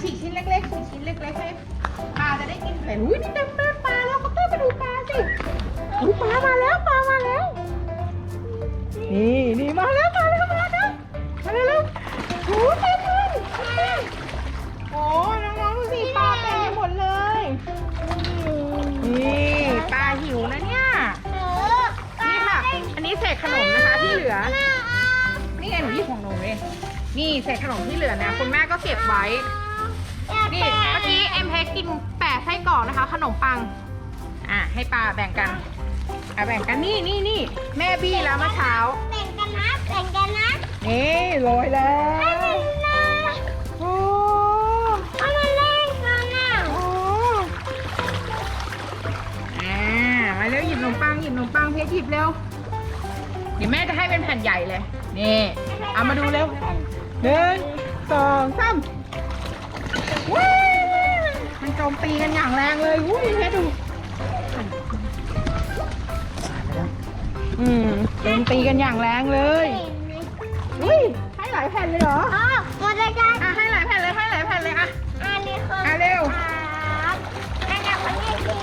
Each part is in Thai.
ฉีกชิ้นเล็กๆฉีกชิ้นเล็กๆให้ปลาจะได้กินแต่อุ้ยนี่เต็มเต็มปลาแล้วก็เต้ไปดูปลาสิอุ้ยปลามาแล้วปลามาแล้ว นี่นี่มาแล้วมาแล้วมาแล้วมาแล้วโอ้เต็มเลยโอ้น้องๆดูสิปลาเต็มไปหมดเลยนี่ปลาหิวนะเนี่ยออนี่ค่ะ อันนี้เศษขนมนะคะที่เหลือ นี่ไงหนูหยิบของหนูเองนี่เศษขนมที่เหลือนี่ยคุณแม่ก็เก็บไว้ กี้เอ็มเพกินแปะไส้กรอกนะคะ ขนมปัง อะให้ปลาแบ่งกันอะแบ่งกันนี่นี่นี่แม่บี้แล้วเมื่อเช้า แบ่งกันนะแบ่งกันนะนี่โรยแล้วโอ้เอามาเล่นกันนะโอ้อ่ามาเร็วหยิบขนมปังหยิบขนมปังเพชรหยิบเร็วเดี๋ยวแม่จะให้เป็นแผ่นใหญ่เลยนี่เอามาดูเร็วหนึ่งสองสามว้าว มันโจมตีกันอย่างแรงเลยอุ้ยเพชรดูอืมโจมตีกันอย่างแรงเลยอุ้ยให้หลายแผ่นเลยเหรออ๋อหมดเลยจ้าอะให้หลายแผ่นเลยให้หลายแผ่นเลยอะอันนี้คืออะเร็วครับอันนี้คนที่สี่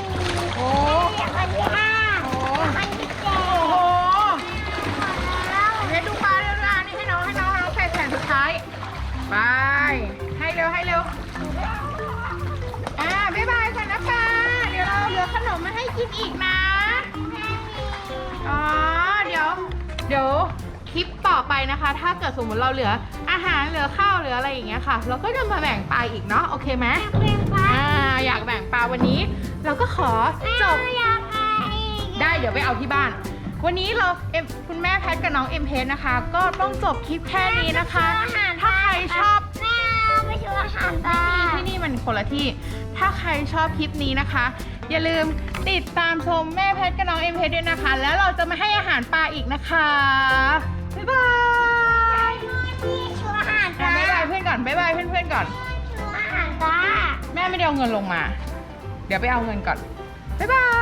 โอ้อันนี้คนที่ห้าโหอันที่เจ็ดโอ้โหแล้วเพชรดูปลาเร็วๆอะนี่ให้น้องให้น้องให้น้องแผ่นแผ่นสุดท้ายไปให้เร็วให้เร็ว กินอีกนะ อ๋อ เดี๋ยว เดี๋ยวคลิปต่อไปนะคะ ถ้าเกิดสมมติเราเหลือ อาหารเหลือข้าวเหลืออะไรอย่างเงี้ยค่ะ เราก็จะมาแบ่งปลาอีกเนาะ โอเคไหมเป็นฟ้าอ่า อยากแบ่งปลาวันนี้ เราก็ขอจบอยากไปอีกได้ เดี๋ยวไปเอาที่บ้าน วันนี้เราเอ็มคุณแม่แพทกับน้องเอ็มเพสนะคะ ก็ต้องจบคลิปแค่นี้นะคะ ถ้าใครชอบแม่เอาไปซื้ออาหารบ้าที่นี่มันคนละที่ ถ้าใครชอบคลิปนี้นะคะ อย่าลืมติดตามชมแม่แพทกับน้องเอ็มเพชด้วยนะคะ แล้วเราจะมาให้อาหารปลาอีกนะคะ บ๊ายบายที่ซื้ออาหารอะบ้าบ๊ายบายเพื่อนก่อนบ๊ายบายเพื่อนๆก่อนซื้ออาหารบ้า แม่ไม่ได้เอาเงินลงมา เดี๋ยวไปเอาเงินก่อน บ๊ายบาย